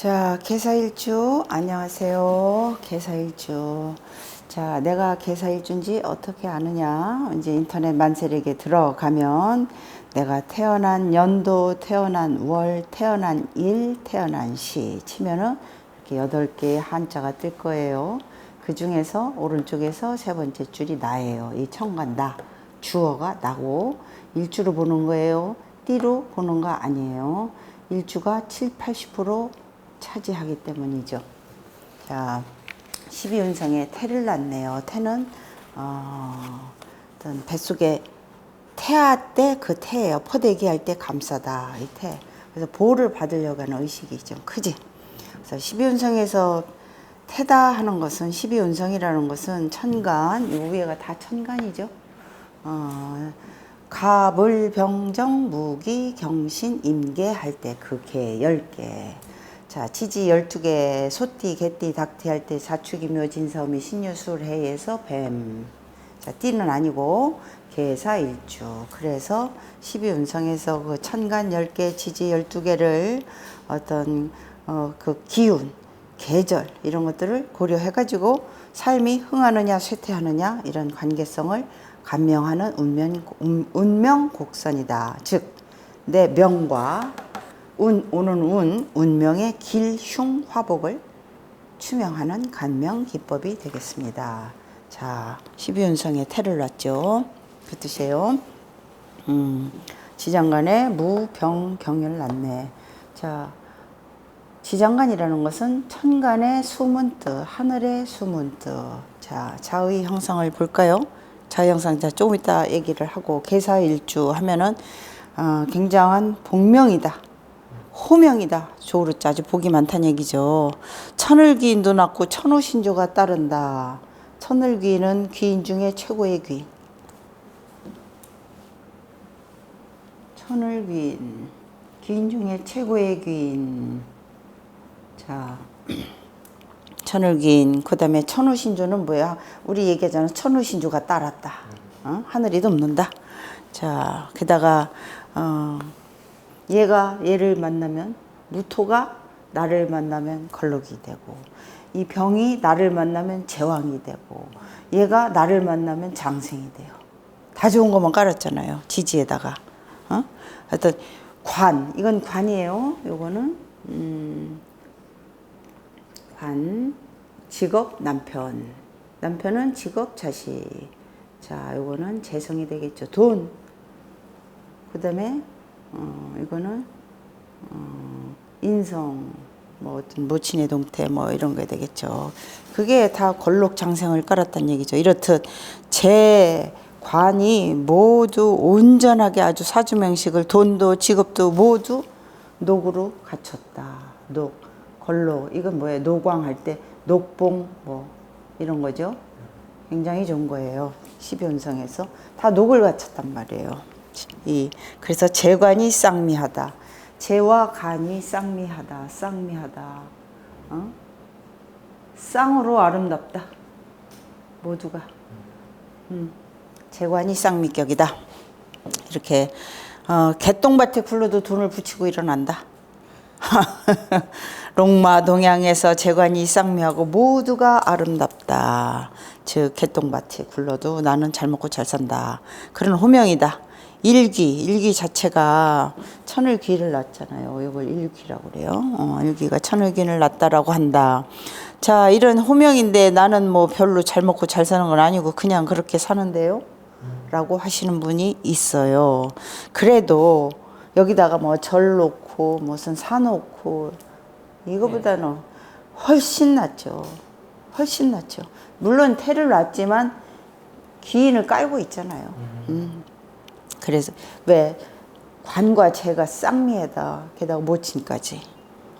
자, 개사일주 안녕하세요. 개사일주. 자, 내가 개사일주인지 어떻게 아느냐? 이제 인터넷 만세력에 들어가면 내가 태어난 연도, 태어난 월, 태어난 일, 태어난 시 치면은 이렇게 여덟 개의 한자가 뜰 거예요. 그 중에서 오른쪽에서 세 번째 줄이 나예요. 이 청간 나. 주어가 나고 일주로 보는 거예요. 띠로 보는 거 아니에요. 일주가 7, 80% 차지하기 때문이죠. 자, 12운성에 태를 낳네요. 태는 어, 어떤 뱃속에 태아 때 그 태예요. 포대기 할 때 감싸다 이 태. 그래서 보호를 받으려고 하는 의식이 좀 크지. 그래서 12운성에서 태다 하는 것은 12운성이라는 것은 천간, 요 위에가 다 천간이죠. 어, 갑을 병정 무기 경신 임계 할 때 그개열 개. 자 지지 열두 개 소띠 개띠 닭띠 할때 자축이 묘진서미 신유술 해에서 뱀. 자 띠는 아니고 개사 일주. 그래서 12운성에서 그 천간 열개 지지 열두 개를 어떤 어, 그 기운 계절 이런 것들을 고려해 가지고 삶이 흥하느냐 쇠퇴하느냐 이런 관계성을 감명하는 운명, 운- 운명곡선이다. 즉, 내 명과 운, 오는 운, 운명의 길, 흉, 화복을 추명하는 간명 기법이 되겠습니다. 자, 12운성에 태를 놨죠. 그 뜻이에요. 음, 지장간에 무, 병, 경을 났네. 자, 지장간이라는 것은 천간의 숨은 뜻, 하늘의 숨은 뜻. 자, 자의 형상을 볼까요? 자의 형상, 자, 조금 이따 얘기를 하고, 개사일주 하면은, 어, 굉장한 복명이다. 호명이다. 조르자 아주 복이 많다는 얘기죠. 천을귀인 도 낳고 천호신조가 따른다. 천을귀인은 귀인 중에 최고의 귀인. 천을귀인. 귀인 중에 최고의 귀인. 자, 천을긴 그다음에 천우신조는 뭐야? 우리 얘기하잖아. 천우신조가 따랐다. 어? 하늘이 돕는다. 자, 게다가 어, 얘가 얘를 만나면 무토가 나를 만나면 걸럭이 되고 이 병이 나를 만나면 제왕이 되고 얘가 나를 만나면 장생이 돼요. 다 좋은 것만 깔았잖아요. 지지에다가. 어? 하여튼 관 이건 관이에요. 요거는 음, 관 직업 남편 남편은 직업 자식 자 요거는 재성이 되겠죠 돈 그다음에 어 이거는 어 인성 뭐 어떤 모친의 동태 뭐 이런 게 되겠죠 그게 다 걸록 장생을 깔았다는 얘기죠 이렇듯 제 관이 모두 온전하게 아주 사주명식을 돈도 직업도 모두 녹으로 갖췄다 녹 걸로 이건 뭐예요? 노광할 때 녹봉 뭐 이런 거죠. 굉장히 좋은 거예요. 12운성에서 다 녹을 갖췄단 말이에요. 이 그래서 재관이 쌍미하다. 재와 간이 쌍미하다. 쌍미하다. 어? 쌍으로 아름답다. 모두가. 음. 재관이 쌍미격이다. 이렇게 어, 개똥밭에 굴러도 돈을 붙이고 일어난다. 롱마 동양에서 재관이 쌍미하고 모두가 아름답다. 즉 개똥밭에 굴러도 나는 잘 먹고 잘 산다. 그런 호명이다. 일기, 일기 자체가 천을귀를 낳잖아요. 이걸 일기라고 그래요. 어, 일기가 천을귀를 낳다라고 한다. 자, 이런 호명인데 나는 뭐 별로 잘 먹고 잘 사는 건 아니고 그냥 그렇게 사는데요. 라고 하시는 분이 있어요. 그래도 여기다가 뭐 절 놓고 무슨 사 놓고 이거보다는 훨씬 낫죠. 훨씬 낫죠. 물론 태를 놨지만 귀인을 깔고 있잖아요. 음. 그래서 왜 관과 재가 쌍미에다 게다가 모친까지.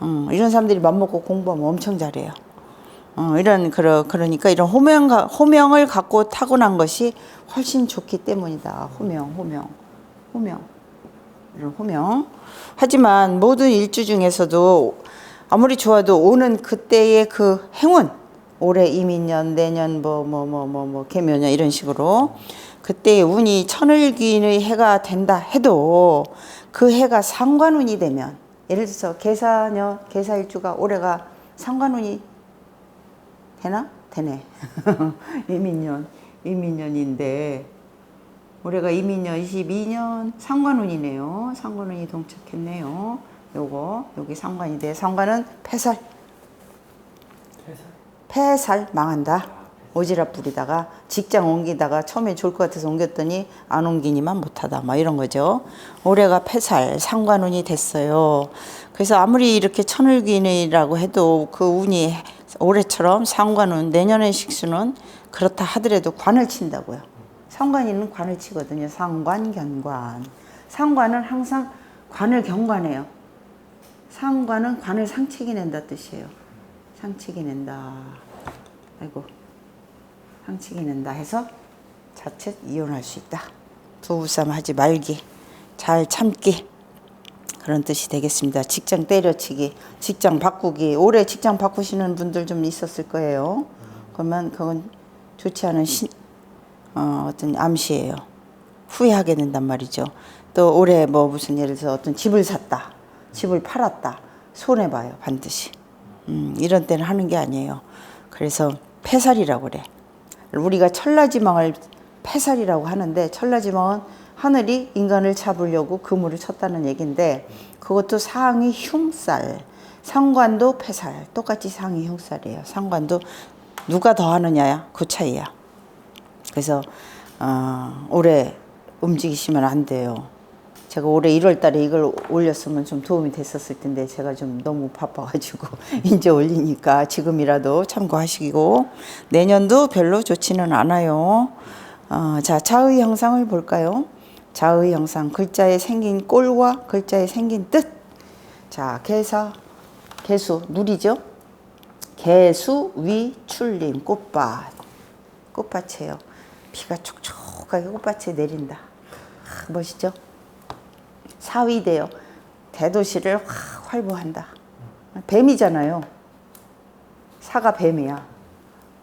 음, 이런 사람들이 맘먹고 공부하면 엄청 잘해요. 어, 이런 그러 그러니까 이런 호명 호명을 갖고 타고난 것이 훨씬 좋기 때문이다. 호명, 호명, 호명. 이런 호명. 하지만 모든 일주 중에서도 아무리 좋아도 오는 그때의 그 행운, 올해 이민년, 내년 뭐 뭐 뭐 뭐뭐 개묘년 이런 식으로 그때의 운이 천을기인의 해가 된다 해도 그 해가 상관운이 되면 예를 들어서 계사년, 계사일주가 올해가 상관운이 되나? 되네. 이민년, 이민년인데 올해가 이민년 22년 상관운이네요. 상관운이 동착했네요. 요거 여기 상관이 돼. 상관은 폐살. 폐살 망한다. 오지랖 부리다가 직장 옮기다가 처음에 좋을 것 같아서 옮겼더니 안 옮기니만 못하다. 막 이런 거죠. 올해가 폐살 상관운이 됐어요. 그래서 아무리 이렇게 천을기이라고 해도 그 운이 올해처럼 상관운 내년의 식수는 그렇다 하더라도 관을 친다고요. 상관이는 관을 치거든요. 상관 견관. 상관은 항상 관을 경관해요. 상관은 관을 상치게 낸다 뜻이에요. 상치게 낸다. 아이고. 상치게 낸다 해서 자칫 이혼할 수 있다. 부부싸움 하지 말기. 잘 참기. 그런 뜻이 되겠습니다. 직장 때려치기, 직장 바꾸기. 올해 직장 바꾸시는 분들 좀 있었을 거예요. 그러면 그건 좋지 않은 신, 어, 어떤 암시예요. 후회하게 된단 말이죠. 또 올해 뭐 무슨 예를 들어서 어떤 집을 샀다, 집을 팔았다, 손해 봐요 반드시. 음, 이런 때는 하는 게 아니에요. 그래서 패살이라고 그래. 우리가 천라지망을 패살이라고 하는데 천라지망은 하늘이 인간을 잡으려고 그물을 쳤다는 얘긴데 그것도 상이 흉살, 상관도 패살, 똑같이 상이 흉살이에요. 상관도 누가 더 하느냐야 그 차이야. 그래서 어, 올해 움직이시면 안 돼요. 제가 올해 1월 달에 이걸 올렸으면 좀 도움이 됐었을 텐데 제가 좀 너무 바빠가지고 이제 올리니까 지금이라도 참고하시고 내년도 별로 좋지는 않아요. 어, 자, 자의 형상을 볼까요? 자의 형상 글자에 생긴 꼴과 글자에 생긴 뜻. 자, 개사, 개수, 누리죠? 개수, 위, 출림, 꽃밭. 꽃밭이에요. 비가 촉촉하게 꽃밭에 내린다. 아, 멋있죠? 사위대요. 대도시를 확 활보한다. 뱀이잖아요. 사가 뱀이야.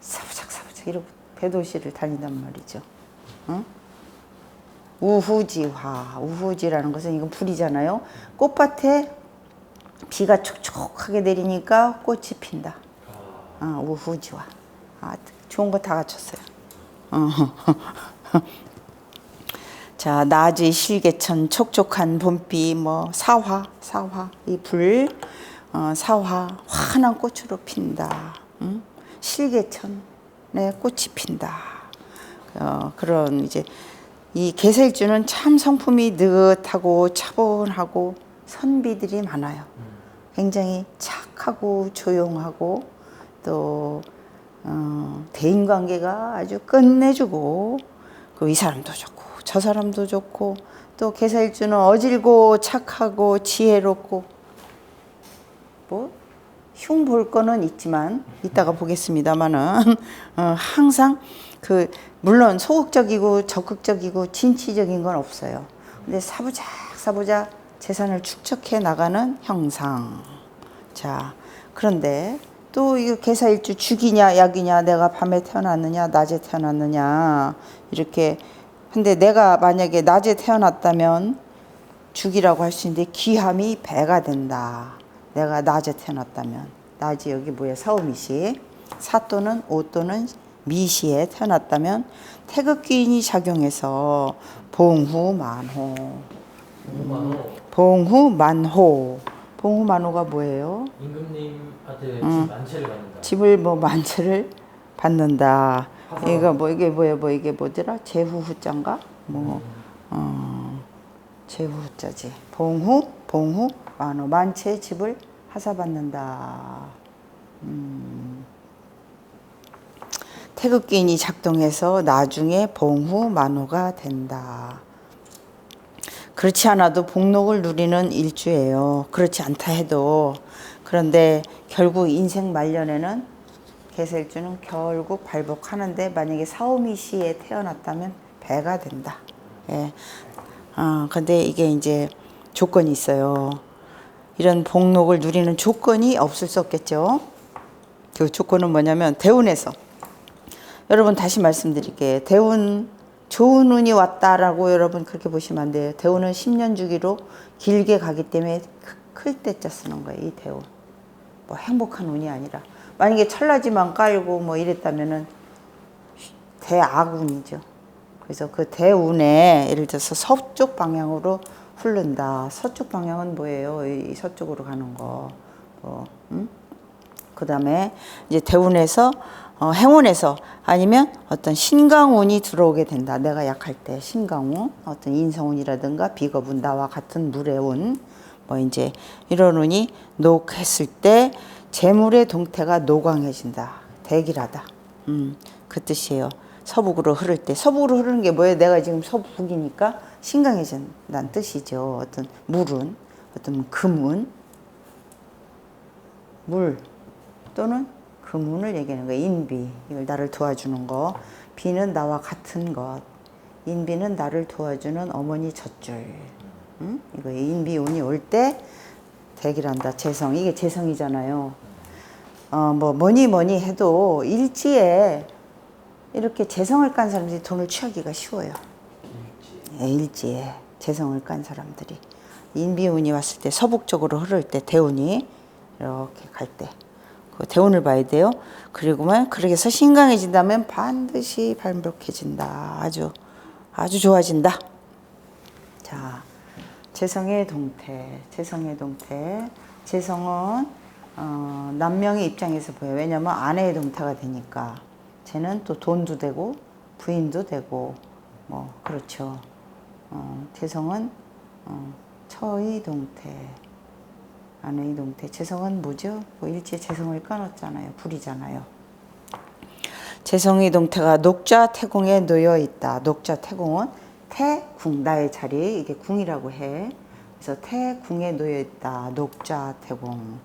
사부작 사부작 이러고 대도시를 다닌단 말이죠. 응? 우후지화. 우후지라는 것은 이건 불이잖아요. 꽃밭에 비가 촉촉하게 내리니까 꽃이 핀다. 아, 우후지화. 아, 좋은 거 다 갖췄어요. 어. 자, 낮의 실개천, 촉촉한 봄비, 뭐 사화, 사화, 이 불, 어, 사화, 환한 꽃으로 핀다. 응? 실개천에 꽃이 핀다. 어, 그런 이제 이 개살주는 참 성품이 느긋하고 차분하고 선비들이 많아요. 굉장히 착하고 조용하고 또 어, 대인 관계가 아주 끝내주고 그 이 사람도 좋고 저 사람도 좋고 또 개살주는 어질고 착하고 지혜롭고 뭐 흉 볼 거는 있지만 이따가 보겠습니다마는 어, 항상 그 물론 소극적이고 적극적이고 진취적인 건 없어요. 근데 사부작 사부작 재산을 축적해 나가는 형상. 자 그런데 또 이거 개사일주 죽이냐 약이냐 내가 밤에 태어났느냐 낮에 태어났느냐 이렇게 근데 내가 만약에 낮에 태어났다면 죽이라고 할 수 있는데 귀함이 배가 된다. 내가 낮에 태어났다면 낮이 여기 뭐야 사오미시 사 또는 오 또는 미시에 태어났다면 태극기인이 작용해서 봉후 만호 봉후 만호 봉후 만호가 뭐예요? 임금님한테 집 만채를 받는다. 집을 뭐 만채를 받는다. 화사. 이거 뭐 이게 뭐야 뭐 이게 뭐더라? 제후후자인가? 뭐 어, 제후후자지. 봉후 봉후 만호 만채 집을 하사 받는다. 음. 태극기인이 작동해서 나중에 봉후 만호가 된다. 그렇지 않아도 복록을 누리는 일주예요. 그렇지 않다 해도 그런데 결국 인생 말년에는 개살주는 결국 발복하는데 만약에 사오미 시에 태어났다면 배가 된다. 예. 어, 근데 이게 이제 조건이 있어요. 이런 복록을 누리는 조건이 없을 수 없겠죠. 그 조건은 뭐냐면 대운에서 여러분 다시 말씀드릴게요. 대운 좋은 운이 왔다라고 여러분 그렇게 보시면 안 돼요. 대운은 10년 주기로 길게 가기 때문에 그- 클 때자 쓰는 거예요. 이 대운. 뭐 행복한 운이 아니라 만약에 철라지만 깔고 뭐 이랬다면은 대악운이죠. 그래서 그 대운에 예를 들어서 서쪽 방향으로 흐른다. 서쪽 방향은 뭐예요? 이 서쪽으로 가는 거. 뭐, 음? 그 다음에 이제 대운에서 어, 행운에서 아니면 어떤 신강운이 들어오게 된다. 내가 약할 때 신강운, 어떤 인성운이라든가 비겁운, 나와 같은 물의 운, 뭐 이제 이런 운이 녹했을 때 재물의 동태가 노광해진다. 대기라다. 음, 그 뜻이에요. 서북으로 흐를 때 서북으로 흐르는 게 뭐예요? 내가 지금 서북이니까 신강해진다는 뜻이죠. 어떤 물은 어떤 금운 물 또는 금운을 얘기하는 거예요. 인비 이걸 나를 도와주는 거. 비는 나와 같은 것. 인비는 나를 도와주는 어머니 젖줄. 응? 이거 인비 운이 올 때 대기란다. 재성 이게 재성이잖아요. 어 뭐 뭐니 뭐니 해도 일지에 이렇게 재성을 깐 사람들이 돈을 취하기가 쉬워요. 예, 일지에 재성을 깐 사람들이 인비운이 왔을 때 서북쪽으로 흐를 때 대운이 이렇게 갈 때 그 대운을 봐야 돼요. 그리고만 그렇게 해서 신강해진다면 반드시 반복해진다. 아주 아주 좋아진다. 자, 재성의 동태, 재성의 동태. 재성은 어, 남명의 입장에서 보여요. 왜냐면 아내의 동태가 되니까. 쟤는 또 돈도 되고 부인도 되고 뭐 그렇죠. 어, 재성은 어, 처의 동태, 아내의 동태. 재성은 뭐죠? 뭐 일제 재성을 까놨잖아요. 불이잖아요. 재성의 동태가 녹자 태공에 놓여 있다. 녹자 태공은 태궁 나의 자리 이게 궁이라고 해. 그래서 태궁에 놓여 있다. 녹자 태공.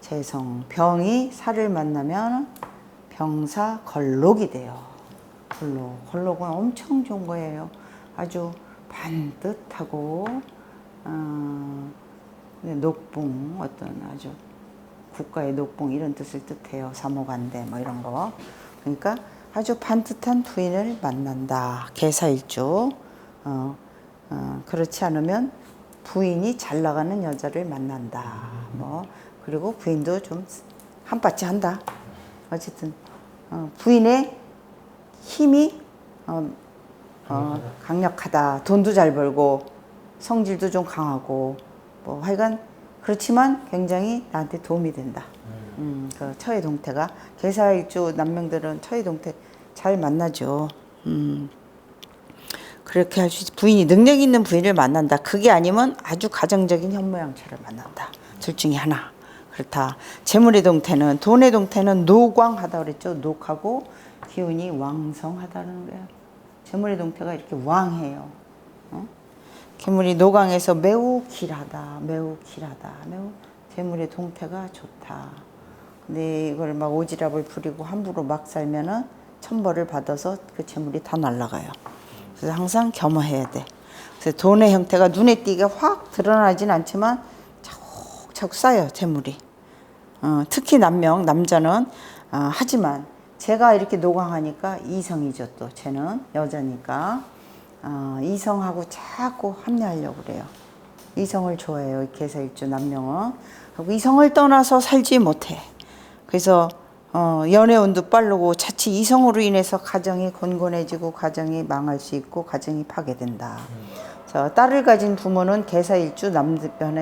재성 병이 살을 만나면 병사 걸록이 돼요. 걸록. 걸록은 엄청 좋은 거예요. 아주 반듯하고 어, 녹봉 어떤 아주 국가의 녹봉 이런 뜻을 뜻해요. 사모간대 뭐 이런 거. 그러니까 아주 반듯한 부인을 만난다. 개사일주. 어, 어, 그렇지 않으면 부인이 잘 나가는 여자를 만난다. 뭐 그리고 부인도 좀 한바지 한다. 어쨌든 어, 부인의 힘이 어, 어, 강력하다. 돈도 잘 벌고 성질도 좀 강하고 뭐 하여간 그렇지만 굉장히 나한테 도움이 된다. 음, 그 처의 동태가 개사일주 남명들은 처의 동태 잘 만나죠. 음. 그렇게 할 수 있지. 부인이 능력 있는 부인을 만난다. 그게 아니면 아주 가정적인 현모양처를 만난다. 둘 중에 하나. 그렇다. 재물의 동태는 돈의 동태는 노광하다 그랬죠. 녹하고 기운이 왕성하다는 거예요. 재물의 동태가 이렇게 왕해요. 어? 기물이 노강에서 매우 길하다, 매우 길하다, 매우 재물의 동태가 좋다. 근데 이걸 막 오지랖을 부리고 함부로 막 살면은 천벌을 받아서 그 재물이 다 날아가요. 그래서 항상 겸허해야 돼. 그래서 돈의 형태가 눈에 띄게 확 드러나진 않지만 차곡차곡 쌓여 재물이. 어, 특히 남명 남자는 어, 하지만 제가 이렇게 노광하니까 이성이죠 또 쟤는 여자니까 어, 이성하고 자꾸 합리하려고 그래요. 이성을 좋아해요. 개사일주 남명은. 하고 이성을 떠나서 살지 못해. 그래서 어, 연애운도 빠르고 자칫 이성으로 인해서 가정이 곤곤해지고 가정이 망할 수 있고 가정이 파괴된다. 자, 딸을 가진 부모는 개사일주 남,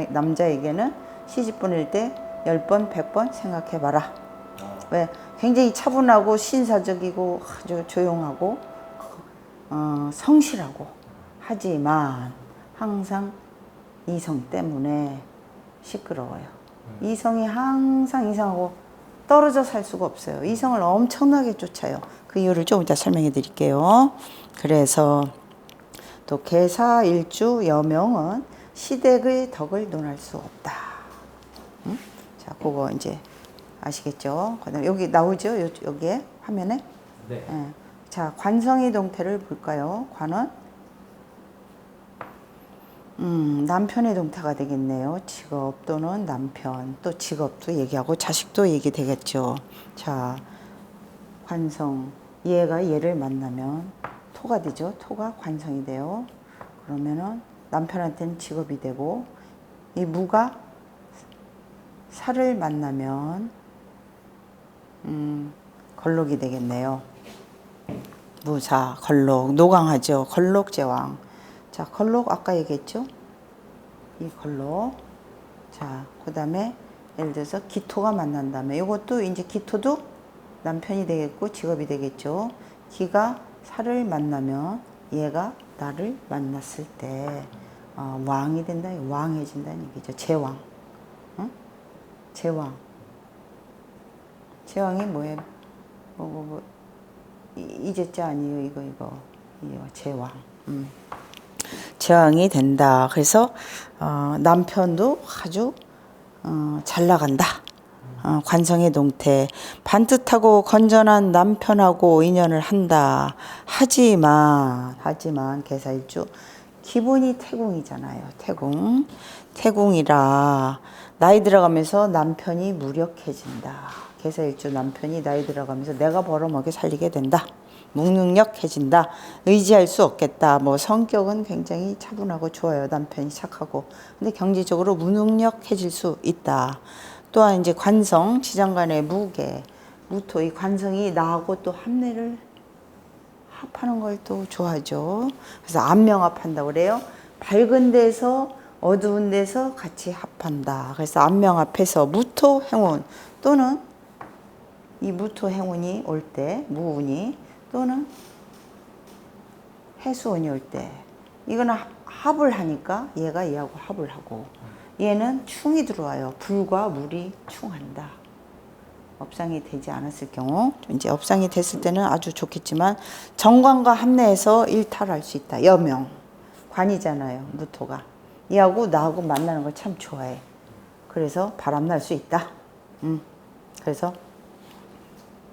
남자에게는 시집 보낼 때 10번, 100번 생각해봐라. 왜? 굉장히 차분하고 신사적이고 아주 조용하고 어, 성실하고 하지만 항상 이성 때문에 시끄러워요. 이성이 항상 이상하고 떨어져 살 수가 없어요. 이성을 엄청나게 쫓아요. 그 이유를 좀 이따 설명해 드릴게요. 그래서 또 개사 일주 여명은 시댁의 덕을 논할 수 없다. 응? 자, 그거 이제 아시겠죠? 그다음 여기 나오죠? 요- 여기에 화면에. 네. 예. 자, 관성의 동태를 볼까요? 관은 음, 남편의 동태가 되겠네요. 직업 또는 남편, 또 직업도 얘기하고 자식도 얘기 되겠죠. 자, 관성, 얘가 얘를 만나면 토가 되죠. 토가 관성이 돼요. 그러면은 남편한테는 직업이 되고 이 무가 살을 만나면 음, 걸록이 되겠네요. 무사, 걸록, 노강하죠. 걸록 제왕. 자, 걸록 아까 얘기했죠? 이 걸록. 자, 그 다음에 예를 들어서 기토가 만난다면 이것도 이제 기토도 남편이 되겠고 직업이 되겠죠. 기가 살을 만나면 얘가 나를 만났을 때 어, 왕이 된다, 왕해진다는 얘기죠. 제왕. 응? 제왕. 제왕이 뭐예요? 뭐, 뭐, 뭐, 이- 이제자 아니에요, 이거, 이거. 이거 제왕. 음. 제왕이 된다. 그래서, 어, 남편도 아주, 어, 잘 나간다. 어, 관성의 동태. 반듯하고 건전한 남편하고 인연을 한다. 하지만, 하지만, 개사일주. 기본이 태궁이잖아요. 태궁. 태궁이라 나이 들어가면서 남편이 무력해진다. 개사일주 남편이 나이 들어가면서 내가 벌어먹여 살리게 된다. 무능력해진다. 의지할 수 없겠다. 뭐 성격은 굉장히 차분하고 좋아요. 남편이 착하고. 근데 경제적으로 무능력해질 수 있다. 또한 이제 관성, 지장 간의 무게, 무토 이 관성이 나하고 또 합례를 합하는 걸 또 좋아하죠. 그래서 안명합한다고 그래요. 밝은 데서 어두운 데서 같이 합한다. 그래서 안명합해서 무토 행운 또는 이 무토 행운이 올 때, 무운이 또는 해수운이 올 때, 이거는 합- 합을 하니까 얘가 얘하고 합을 하고, 얘는 충이 들어와요. 불과 물이 충한다. 업상이 되지 않았을 경우 이제 업상이 됐을 때는 아주 좋겠지만 정관과 합내에서 일탈할 수 있다. 여명 관이잖아요. 무토가 얘하고 나하고 만나는 걸 참 좋아해. 그래서 바람 날 수 있다. 음. 그래서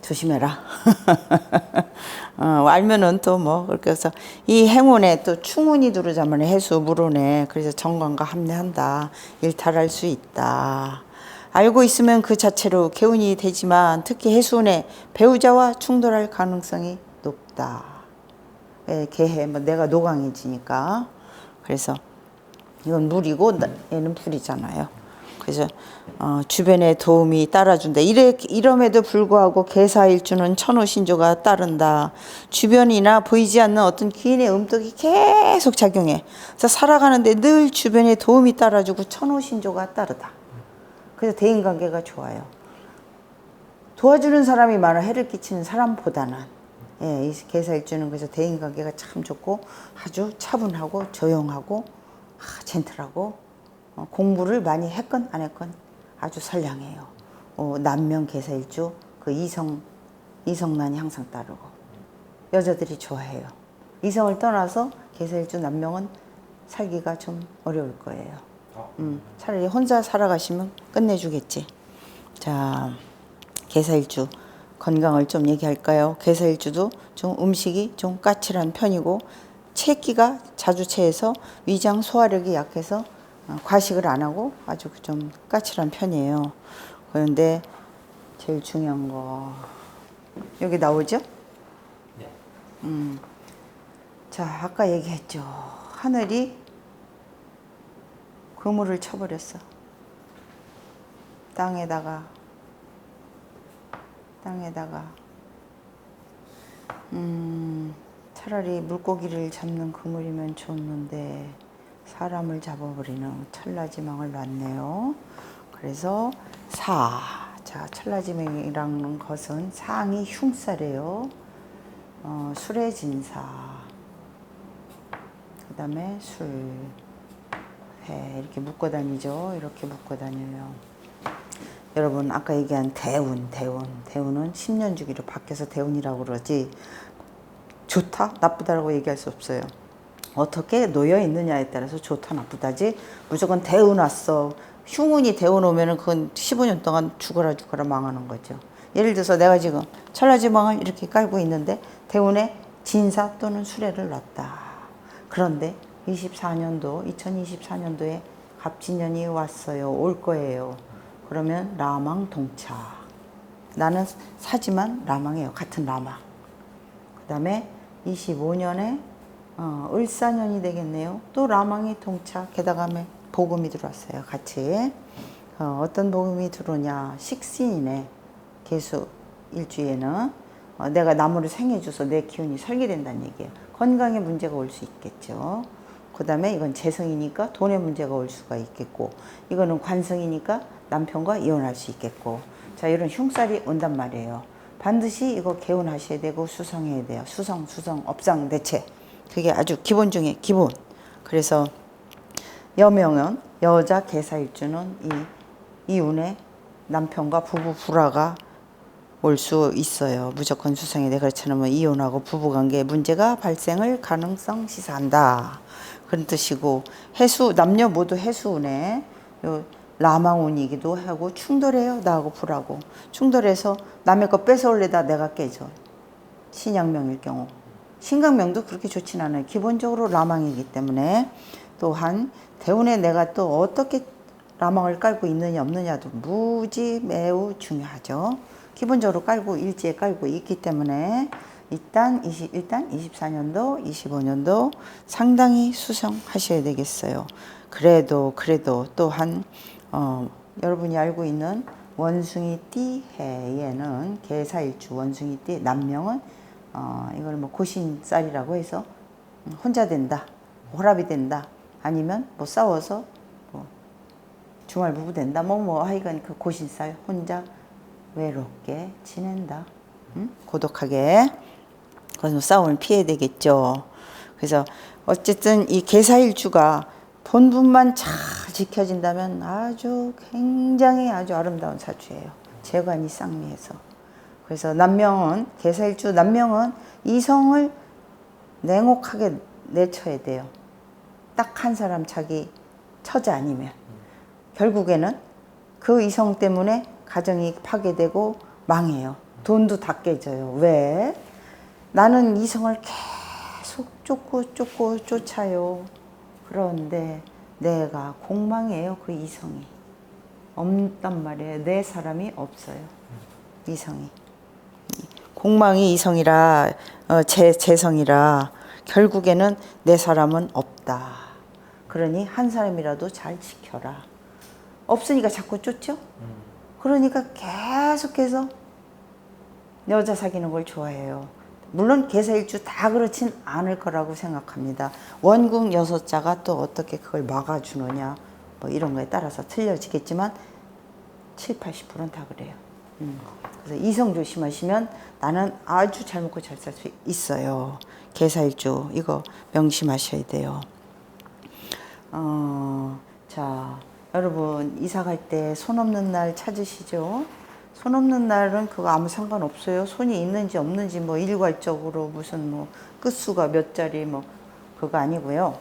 조심해라. 어, 알면은 또 뭐 그렇게 해서 이 행운에 또 충운이 들어오자면 해수 물운에 그래서 정관과 합내한다. 일탈할 수 있다. 알고 있으면 그 자체로 개운이 되지만 특히 해수운에 배우자와 충돌할 가능성이 높다. 예, 개해 뭐 내가 노강해지니까 그래서 이건 물이고 나- 얘는 불이잖아요. 그래서 어, 주변에 도움이 따라준다. 이래 이럼에도 불구하고 개사일주는 천호신조가 따른다. 주변이나 보이지 않는 어떤 귀인의 음덕이 계속 작용해. 그래서 살아가는데 늘 주변에 도움이 따라주고 천호신조가 따르다. 그래서 대인관계가 좋아요. 도와주는 사람이 많아 해를 끼치는 사람보다는 예, 이 개사일주는 그래서 대인관계가 참 좋고 아주 차분하고 조용하고 아, 젠틀하고 어, 공부를 많이 했건 안 했건 아주 선량해요. 어, 남명 개사일주 그 이성 이성난이 항상 따르고 여자들이 좋아해요. 이성을 떠나서 개사일주 남명은 살기가 좀 어려울 거예요. 음, 차라리 혼자 살아가시면 끝내주겠지. 자, 개사일주 건강을 좀 얘기할까요? 개사일주도 좀 음식이 좀 까칠한 편이고 체기가 자주 체해서 위장 소화력이 약해서 어, 과식을 안 하고 아주 좀 까칠한 편이에요. 그런데 제일 중요한 거 여기 나오죠? 네. 자, 아까 얘기했죠. 하늘이 그물을 쳐버렸어. 땅에다가, 땅에다가, 음, 차라리 물고기를 잡는 그물이면 좋는데, 사람을 잡아버리는 천라지망을 놨네요. 그래서 사. 자, 천라지망이라는 것은 상이 흉사래요. 어, 술의 진사. 그 다음에 술, 회 이렇게 묶어 다니죠. 이렇게 묶어 다녀요. 여러분 아까 얘기한 대운, 대운, 대운은 10년 주기로 바뀌어서 대운이라고 그러지 좋다, 나쁘다라고 얘기할 수 없어요. 어떻게 놓여 있느냐에 따라서 좋다, 나쁘다지 무조건 대운 왔어. 흉운이 오면은 그건 15년 동안 죽어라 죽어라 망하는 거죠. 예를 들어서 내가 지금 천라지망을 이렇게 깔고 있는데 대운에 진사 또는 수레를 놨다. 그런데 24년도, 2024년도에 갑진년이 왔어요. 올 거예요. 그러면 라망 동차. 나는 사지만 라망이에요. 같은 라망. 그 다음에 25년에 어, 을사년이 되겠네요. 또 라망이 동차. 게다가 복음이 들어왔어요. 같이. 어, 어떤 복음이 들어오냐 식신이네 개수 일주에는 어, 내가 나무를 생해줘서 내 기운이 설계된다는 얘기예요. 건강에 문제가 올 수 있겠죠. 그 다음에 이건 재성이니까 돈에 문제가 올 수가 있겠고 이거는 관성이니까 남편과 이혼할 수 있겠고 자 이런 흉살이 온단 말이에요. 반드시 이거 개운하셔야 되고 수성해야 돼요. 수성, 수성, 업상, 대체 그게 아주 기본 중에 기본. 그래서 여명은 여자 개사일주는 이 이운에 남편과 부부 불화가 올 수 있어요. 무조건 수성이 돼 그렇지 않으면 이혼하고 부부관계에 문제가 발생을 가능성 시사한다. 그런 뜻이고 해수 남녀 모두 해수운에 요 라망운이기도 하고 충돌해요. 나하고 불하고 충돌해서 남의 거 뺏어올래다 내가 깨져. 신양명일 경우 신강명도 그렇게 좋진 않아요. 기본적으로 라망이기 때문에 또한 대운에 내가 또 어떻게 라망을 깔고 있느냐 없느냐도 무지 매우 중요하죠. 기본적으로 깔고 일지에 깔고 있기 때문에 일단 20, 일단 24년도, 25년도 상당히 수성하셔야 되겠어요. 그래도 그래도 또한 어, 여러분이 알고 있는 원숭이 띠 해에는 개사일주 원숭이 띠 남명은 어, 이걸 뭐 고신살이라고 해서 혼자 된다, 호랍이 된다, 아니면 뭐 싸워서 뭐 주말 부부 된다, 뭐뭐 하여간 그 고신살 혼자 외롭게 지낸다, 응? 고독하게 그래서 싸움을 피해야 되겠죠. 그래서 어쨌든 이 개사일주가 본분만 잘 지켜진다면 아주 굉장히 아주 아름다운 사주예요. 재관이 쌍미해서. 그래서 남명은 개사일주 남명은 이성을 냉혹하게 내쳐야 돼요. 딱 한 사람 자기 처자 아니면 결국에는 그 이성 때문에 가정이 파괴되고 망해요. 돈도 다 깨져요. 왜? 나는 이성을 계속 쫓고 쫓고 쫓아요. 그런데 내가 공망해요. 그 이성이. 없단 말이에요. 내 사람이 없어요. 이성이. 공망이 이성이라 어, 제 재성이라 결국에는 내 사람은 없다. 그러니 한 사람이라도 잘 지켜라. 없으니까 자꾸 쫓죠. 그러니까 계속해서 여자 사귀는 걸 좋아해요. 물론 개사일주 다 그렇진 않을 거라고 생각합니다. 원궁 여섯 자가 또 어떻게 그걸 막아주느냐 뭐 이런 거에 따라서 틀려지겠지만 7, 80%는 다 그래요. 음. 그래서 이성 조심하시면 나는 아주 잘 먹고 잘 살 수 있어요. 개사일주 이거 명심하셔야 돼요. 어, 자, 여러분 이사 갈 때 손 없는 날 찾으시죠? 손 없는 날은 그거 아무 상관 없어요. 손이 있는지 없는지 뭐 일괄적으로 무슨 뭐 끝수가 몇 자리 뭐 그거 아니고요.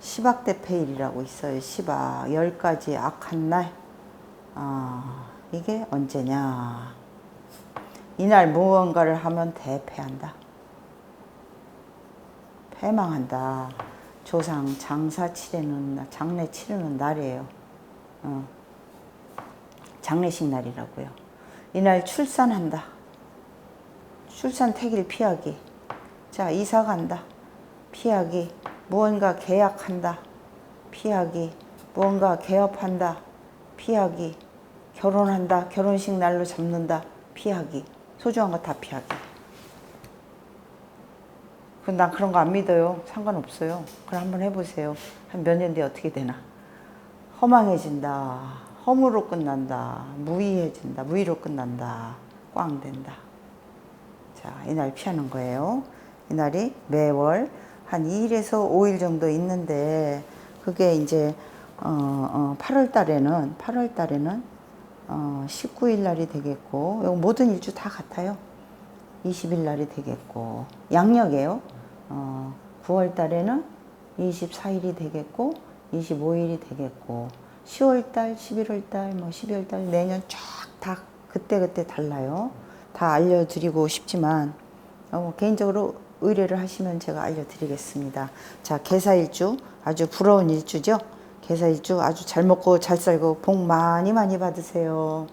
시박대패일이라고 있어요. 시박 열 가지 악한 날. 아 이게 언제냐? 이날 무언가를 하면 대패한다. 패망한다. 조상 장사 치르는 날, 장례 치르는 날이에요. 어. 장례식 날이라고요. 이날 출산한다. 출산 태길 피하기. 자, 이사 간다. 피하기. 무언가 계약한다. 피하기. 무언가 개업한다. 피하기. 결혼한다. 결혼식 날로 잡는다. 피하기. 소중한 거 다 피하기. 그난 그런 거 안 믿어요. 상관없어요. 그럼 한번 해보세요. 한 몇 년 뒤에 어떻게 되나. 허망해진다. 허무로 끝난다. 무의해진다. 무의로 끝난다. 꽝 된다. 자, 이날 피하는 거예요. 이날이 매월 한 2일에서 5일 정도 있는데, 그게 이제, 어, 어, 8월 달에는, 8월 달에는, 어, 19일 날이 되겠고, 요 모든 일주 다 같아요. 20일 날이 되겠고, 양력이에요. 어, 9월 달에는 24일이 되겠고, 25일이 되겠고, 10월 달, 11월 달, 뭐 12월 달, 내년 쫙 다 그때그때 달라요. 다 알려드리고 싶지만, 어, 개인적으로 의뢰를 하시면 제가 알려드리겠습니다. 자, 개사일주, 아주 부러운 일주죠? 개사 일주 아주 잘 먹고 잘 살고 복 많이 많이 받으세요.